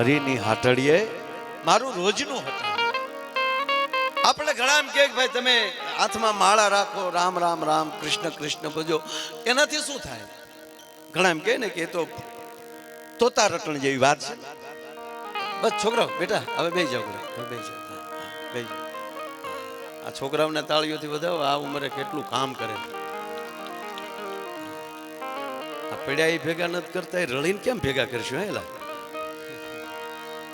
હરિની હાટડીએ મારું રોજનું હતું. આપણે ઘણા એમ કે ભાઈ તમે હાથમાં માળા રાખો, રામ રામ રામ, કૃષ્ણ કૃષ્ણ ભજો એનાથી શું થાય? ઘણા એમ કહે ને કે તો તોતા રટણ જેવી વાત છે. બસ છોકરાઓ, બેટા, હવે બે જાઓ બે જાઓ. બે જાઓ. આ છોકરાઓને તાળીઓથી વધાવો, આ ઉંમરે કેટલું કામ કરે. આ પડ્યા એ ભેગા નથી કરતા, એ રળીને કેમ ભેગા કરશું હેલા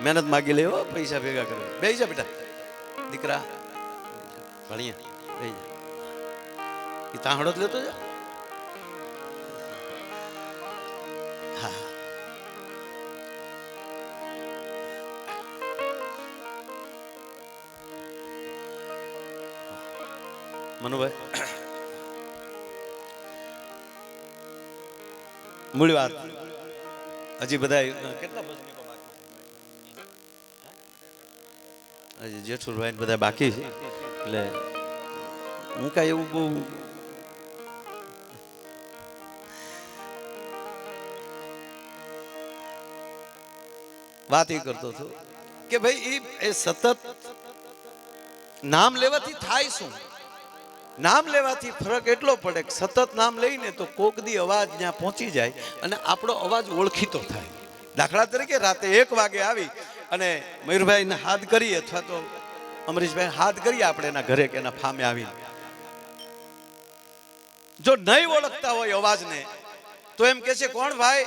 મહેનત માગી લેવો પૈસા ભેગા કરો. બે જા બેટા. દીકરા. ભણિયા બે એ તાહડો જ લેતો જા. મનુભાઈ. મૂળ વાત. હજી બધા કેટલા હજી જેઠુરભાઈ બધા બાકી છે. એટલે હું કાંઈ એવું બહુ વાત એ કરતો હતો કે ભાઈ, એ સતત નામ લેવાથી થાય શું? નામ લેવાથી ફરક એટલો પડે કે સતત નામ લઈને તો કોકદી અવાજ ત્યાં પહોંચી જાય અને આપણો અવાજ ઓળખીતો થાય. દાખલા તરીકે રાતે એક વાગે આવી અને મયુરભાઈને હાથ કરી અથવા તો અમરીશભાઈ હાથ કરીએ આપણે એના ઘરે કે એના ફામે આવી જો નહીં ઓળખતા હોય અવાજને, તો એમ કે છે, કોણ ભાઈ?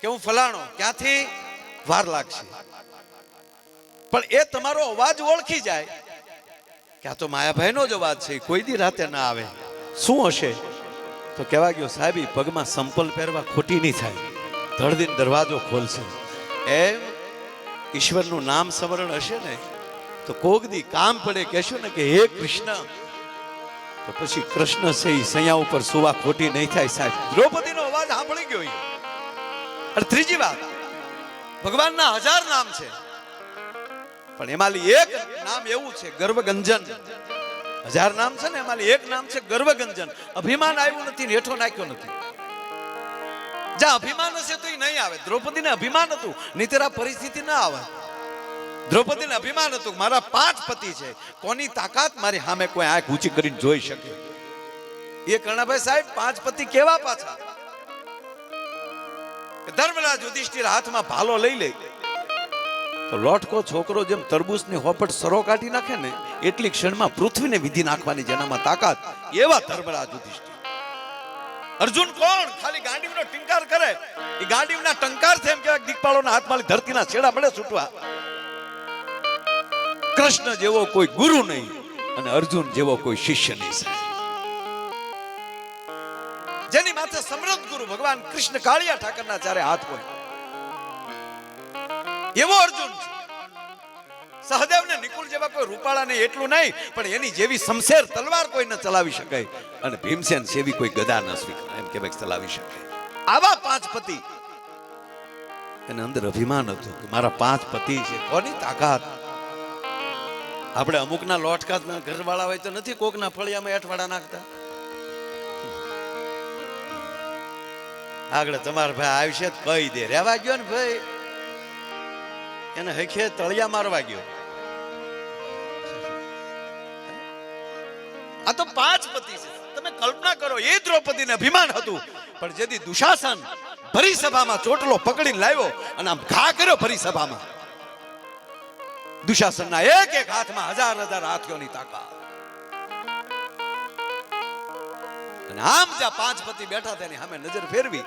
કે હું ફલાણો? ક્યાંથી? વાર લાગશે. પણ એ તમારો અવાજ ઓળખી જાય કે આ તો માયાભાઈનો જ અવાજ છે, કોઈ દી રાતે ના આવે. શું હશે? તો કહેવા ગયો, સાહેબ પગમાં સંપલ પહેરવા ખોટી નહીં થાય. ધડદીન દરવાજો ખોલશે. એમ ઈશ્વરનું નામ સ્મરણ હશે ને, તો કોક દી કામ પડે, કહેશું ને કે, હે કૃષ્ણ. તો પછી કૃષ્ણ છે ઈ સૈયા ઉપર સુવા ખોટી નહીં થાય સાહેબ. દ્રૌપદીનો અવાજ સાંભળી ગયો. અને ત્રીજી વાત, ભગવાનના હજાર નામ છે. પણ એમાંથી એક નામ એવું છે, ગર્વગંજન. હજાર નામ છે ને એમાંથી એક નામ છે ગર્વગંજન. અભિમાન આવ્યું નથી ને, હેઠો નાખ્યો નથી. જ્યાં અભિમાન હશે તો એ નહીં આવે. દ્રૌપદીને અભિમાન હતું નીતેરા પરિસ્થિતિ ના આવે. દ્રૌપદીને અભિમાન હતું, મારા પાંચ પતિ છે. કોની તાકાત મારી સામે કોઈ આંખ ઊંચી કરીને જોઈ શકે? એ કર્ણભાઈ સાહેબ, પાંચ પતિ કેવા પાછા? ધર્મરાજ યુધિષ્ઠિર હાથમાં ભાલો લઈ લે. તો લોટકો છોકરો જેમ તરબૂચની હોપટ સરો કાઢી નાખે ને, એટલી ક્ષણમાં પૃથ્વીને વિધિ નાખવાની જેનામાં તાકાત એવા ધર્મરાજ યુધિષ્ઠિર. અર્જુન કોણ? ખાલી ગાંડીવનો ટિંકાર કરે. એ ગાંડીવના ટંકાર છે એમ કહેવાય દીકપાળોના હાથમાં ધરતીના છેડા પડે છૂટવા. કૃષ્ણ જેવો કોઈ ગુરુ નહીં અને અર્જુન જેવો કોઈ શિષ્ય નહીં. જેની માથે સમૃદ્ધ ગુરુ ભગવાન કૃષ્ણ કાળિયા ઠાકરના ચારે હાથ હોય. એવો અર્જુન છે. સહદેવ ને નિકુલ જેવા કોઈ રૂપાળા ને એટલું નહીં, પણ એની જેવી શમશેર તલવાર કોઈ ન ચલાવી શકાય અને ભીમસેન જેવી કોઈ ગદા ન સ્વીકાર. એમ કે ચલાવી શકે. આવા પાંચ પતિ. એને અંદર અભિમાન હતું કે મારા પાંચ પતિ છે, કોની તાકાત? આપણે અમુકના લોટકાતના ઘરવાળા હોય તો નથી કોકના ફળિયામાં અઠવાડા નાખતા? આગળ તમારા ભાઈ આવશે કહી દે. રહેવા ગયો ને ભાઈ. એને હખે તળિયા મારવા ગયો. આ તો પાંચ પતિ છે. તમે કલ્પના કરો, એ દ્રૌપદીને અભિમાન હતું. પણ જેથી દુશાસન ભરી ચોટલો પકડીને લાવ્યો અને આમ ઘા કર્યો ભરી સભામાં દુશાસનના એક એક હાથમાં હજાર હજાર હાથીઓની તાકાત. અને આમ જ્યાં પાંચ પતિ બેઠા તેની સામે નજર ફેરવી.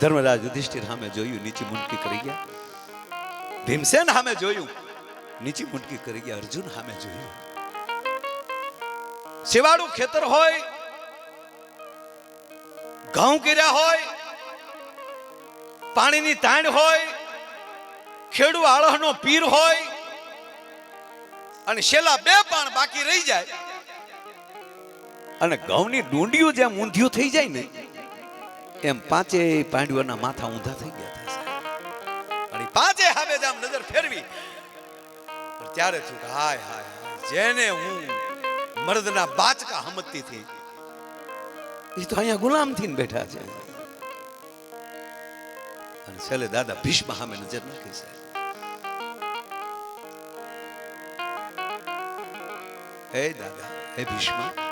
ધર્મરાજ યુધિષ્ઠિર સામે જોયું, નીચી મુંડકી કરી ગયા. ભીમસેન સામે જોયું, નીચી મુંડકી કરી ગયા. અર્જુન સામે જોયું. શિવાળું ખેતર હોય, ઘઉં કર્યા હોય, પાણીની તાણ હોય, ખેડૂ આળહનો પીર હોય, અને છેલ્લા બે પાણ બાકી રહી જાય. અને ઘઉંની ડુંડિયું જેમ ઊંધિયું થઈ જાય ને એમ પાંચે પાંડવોના માથા ઊંધા થઈ ગયા હતા અને પાંચે હવે જામ નજર ફેરવી. ત્યારે થયું કે હાય હાય જેને હું મર્દના બાચકા હમતથી એ તો અહીંયા ગુલામ થઈને બેઠા છે. અને છેલ્લે દાદા ભીષ્મ સામે નજર નાખી છે. હે દાદા હે ભીષ્મ.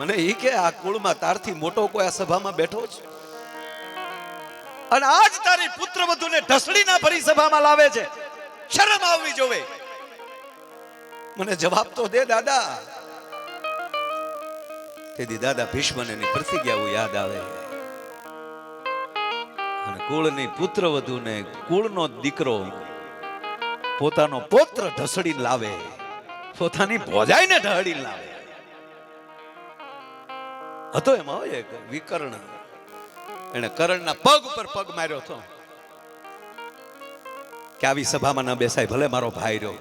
મને એ કે આ કુળમાં તારથી મોટો કોઈ આ સભામાં બેઠો છે? અને આજ તારી પુત્ર વધુને ઢસડીના ભરી સભામાં લાવે છે. શરમ આવવી જોવે. મને જવાબ તો દે દાદા. તેથી દાદા ભીષ્મને એની પ્રતિજ્ઞાઓ યાદ આવે. અને કુળની પુત્ર વધુને કુળનો દીકરો પોતાનો પોત્ર ઢસડી લાવે. પોતાની ભોજાઈને ઢહડી લાવે. હતો એમાં હોય વિકર્ણ. એને કરણના પગ ઉપર પગ માર્યો હતો. કે આવી સભામાં ન બેસાય, ભલે મારો ભાઈ રહ્યો.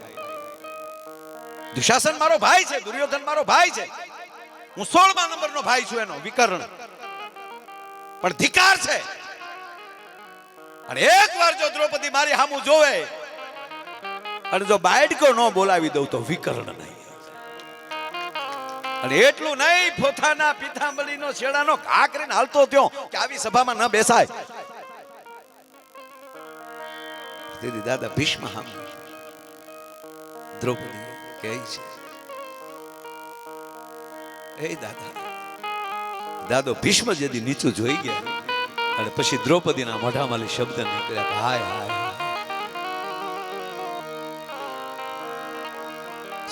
દુશાસન મારો ભાઈ છે, દુર્યોધન મારો ભાઈ છે. હું સોળમા નંબરનો ભાઈ છું એનો, વિકર્ણ. પણ ધિકાર છે. અને એક વાર જો દ્રૌપદી મારી સામું જોવે, અને જો બાયડકો ન બોલાવી દઉં તો વિકર્ણ નહીં. અને એટલું નહીં, પોતાના પિતાંબરીનો છેડાનો ઘા કરીને હાલતો થયો કે આવી સભામાં ન બેસાય. દીદી દાદા ભીષ્મ દ્રૌપદી કહે છે એ દાદા, દાદો ભીષ્મ જેદી નીચું જોઈ ગયા અને પછી દ્રૌપદીના મોઢામાંથી શબ્દ નીકળ્યા હાય હાય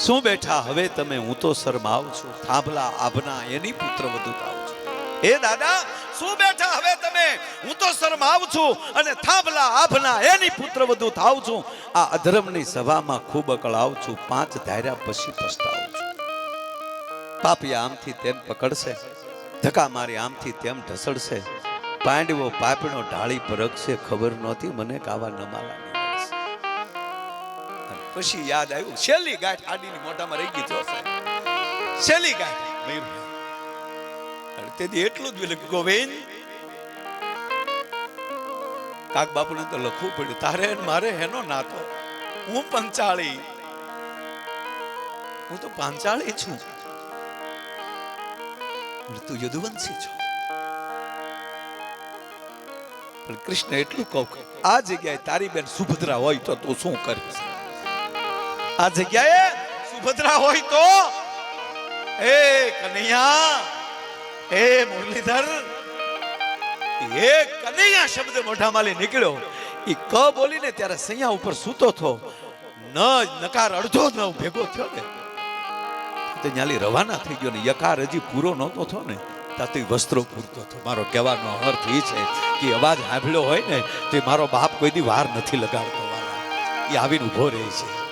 શું બેઠા? હવે તમે, હું તો શરમાવ છું. થાંભલા, આભના, એની પુત્ર વધુ થાવ છું. હે દાદા, શું બેઠા? હવે તમે, હું તો શરમાવ છું અને થાંભલા, આભના, એની પુત્ર વધુ થાવ છું. આ અધર્મની સભામાં ખૂબ અકળાવ છું. પાંચ ધાર્યા પછી પસ્તાવ છું. પાપી આમથી તેમ પકડશે. ધક્કા મારી આમથી તેમ ઢસડશે. પાંડવો પાપીનો ઢાળી પરખશે. ખબર નહોતી, મને કાવા ન નીકળશે. પછી યાદ આવ્યું, છેલ્લી ગાંઠ આડીની મોઢામાં રહી ગઈ તો છેલ્લી ગાંઠ તેથી એટલું જ ગોવિંદ. કાક બાપુને તો લખવું પડ્યું, તારે મારે હેનો નાતો. હું પંચાળી હું તો પાંચાળી છું. તું યદુવંશી છો. પણ કૃષ્ણ એટલું કહું કે, આ જગ્યાએ તારી બેન સુભદ્રા હોય તો તું શું કરીશ? આ જગ્યાએ સુભદ્રા હોય તો? એ કનૈયા એ મુરલીધર એ કનૈયા શબ્દ મોઢામાંથી નીકળ્યો. એ ક બોલીને ત્યારે સૈયા ઉપર સૂતો થો. ન નકાર અડધો ન ભેગો થયો ને. તો ન્યાલી રવાના થઈ ગયો ને, યકાર હજી પૂરો નહોતો થયો ને, તાતો વસ્ત્રો પૂરતો થયો. મારો કહેવાનો અર્થ એ છે કે અવાજ સાંભળ્યો હોય ને, તે મારો બાપ કોઈ દી વાર નથી લગાડતો વાળા એ આવીને ઊભો રહે છે.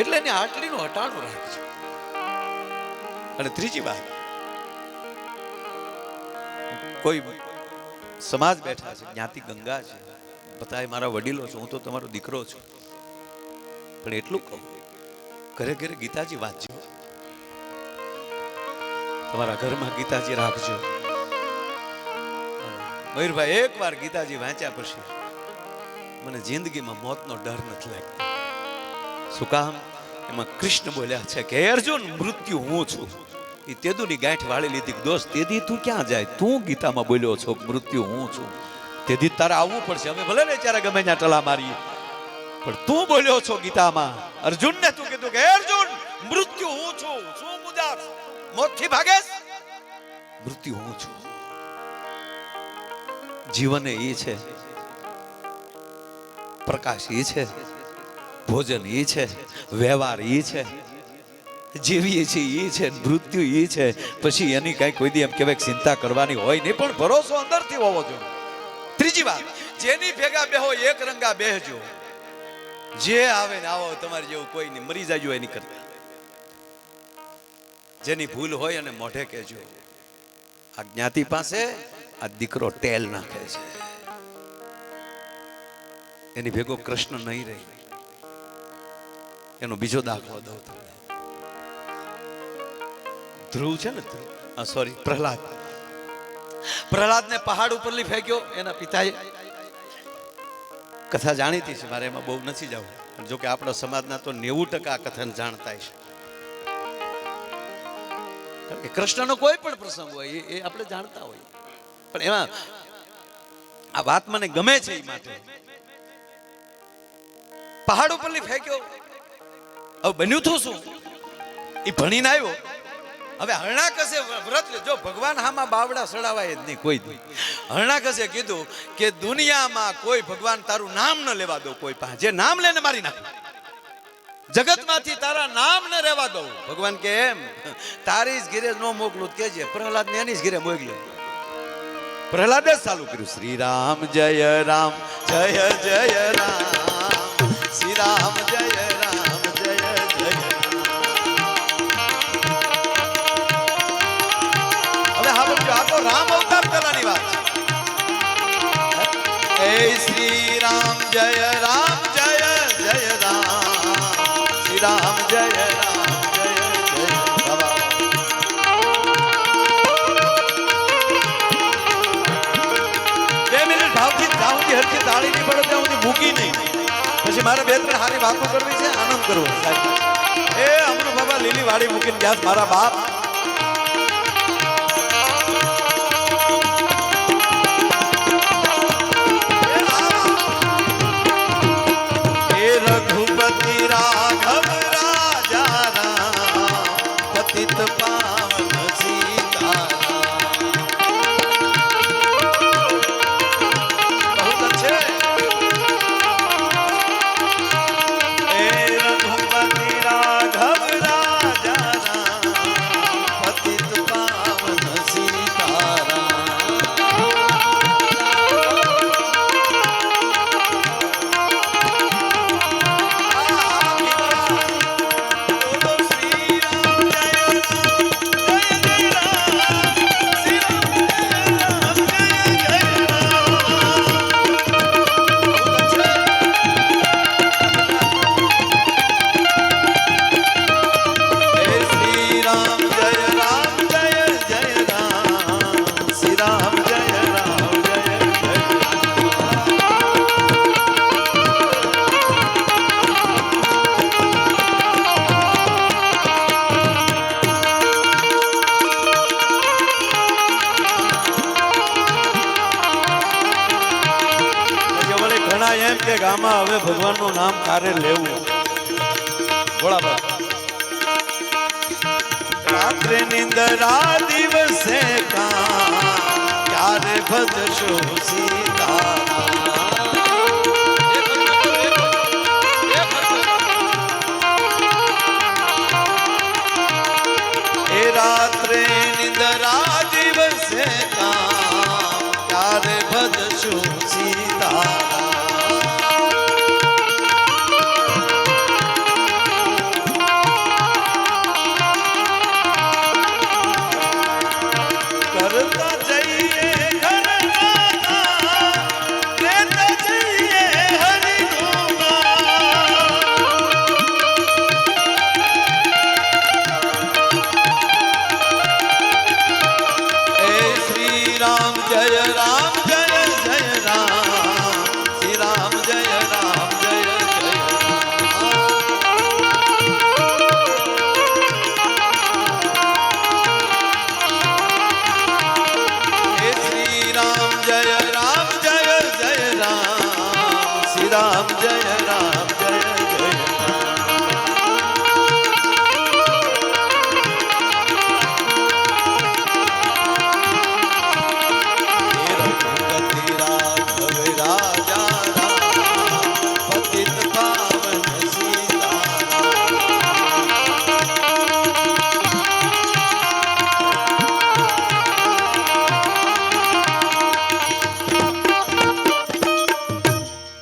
એટલે એને આટલીનું હટાણું રાખજો અને ત્રીજી વાત, કોઈ સમાજ બેઠા છે, જ્ઞાતિ ગંગા છે બધાય મારા વડીલો છે, હું તો તમારો દીકરો છું. પણ એટલું કહું, ઘરે ઘરે ગીતાજી વાંચજો. તમારા ઘરમાં ગીતાજી રાખજો. મયુરભાઈ, એકવાર ગીતાજી વાંચ્યા પછી મને જિંદગીમાં મોતનો ડર નથી લાગતો. શું કામ? એમાં કૃષ્ણ બોલ્યા છે કે અર્જુન, મૃત્યુ હું છું. એ તેદુની ગાંઠ વાળી લીધી દોસ્ત, તેદી તું ક્યાં જાય? તું ગીતામાં બોલ્યો છો મૃત્યુ હું છું. તેથી તારે આવવું પડશે. અમે ભલે ને ત્યારે ગમે ત્યાં ટલા મારીએ. પણ તું બોલ્યો છો ગીતામાં. અર્જુનને તું કીધું કે અર્જુન, મૃત્યુ હું છું. શું મુજાસ મોતથી ભાગેશ? મૃત્યુ હું છું. જીવન એ છે. પ્રકાશ એ છે. ભોજન એ છે, વ્યવહાર એ છે જીવીએ છીએ એ છે, મૃત્યુ એ છે. પછી એની કઈ કોઈ દી એમ કહેવાય ચિંતા કરવાની હોય નહીં, પણ ભરોસો અંદરથી હોવો જોઈએ. ત્રીજી વાત, જેની ભેગા બેહો એક રંગા બેહજો. જે આવે ને આવો, તમારે જેવું કોઈ નહીં, મરી જાજો એની કરતા. જેની ભૂલ હોય અને મોઢે કહેજો. આ જ્ઞાતિ પાસે આ દીકરો ટેલ નાખે છે. એની ભેગો કૃષ્ણ નહીં રહી. એનો બીજો દાખલો દઉં તમને. ધ્રુવ છે ને ધ્રુવ? સોરી પ્રહલાદ. પ્રહલાદને પહાડ ઉપરલી ફેંક્યો, એના પિતાએ. કથા જાણીતી છે, મારે એમાં બહુ નથી જવું. પણ જો કે આપણા સમાજના તો નેવું ટકા કથન જાણતા છે. કૃષ્ણનો કોઈ પણ પ્રસંગ હોય, એ- એ આપણે જાણતા હોય પણ એમાં આ વાત મને ગમે છે એ માટે. પહાડ ઉપરથી ફેંક્યો હવે બન્યું થું શું? એ ભણીને આવ્યો. હવે હરણાકસે વ્રત જો ભગવાન હામાં બાવડા સડાવાય જ નહીં, કોઈ હરણા કસે કીધું કે દુનિયામાં કોઈ ભગવાન તારું નામ ન લેવા દો કોઈ પાસે. જે નામ લેને મારી નાખ. જગતમાંથી તારા નામ ન રહેવા દઉં ભગવાન કે એમ, તારી જ ઘીરે ન મોકલું કેજે. પ્રહલાદ ને એની જ ઘીરે મોકલી. પ્રહલાદે જ ચાલુ કર્યું. શ્રી રામ જય રામ, જય જય રામ. શ્રી રામ જય જય રામ જય જય રામ શ્રી રામ જય રામ તાળી નહીં પડે ત્યાં સુધી નહીં પછી મારે બે ત્રણ સારી વાતો કરવી છે આનંદ કરવો એ અમરુ બાબા લીલી વાડી મૂકીને ગયા મારા બાપ ભગવાનનું નામ કારે લેવું. ભોળાબા રાત્રે નિંદરા દિવસે કા? ક્યારે ભજશો સીતા राम जय राम जय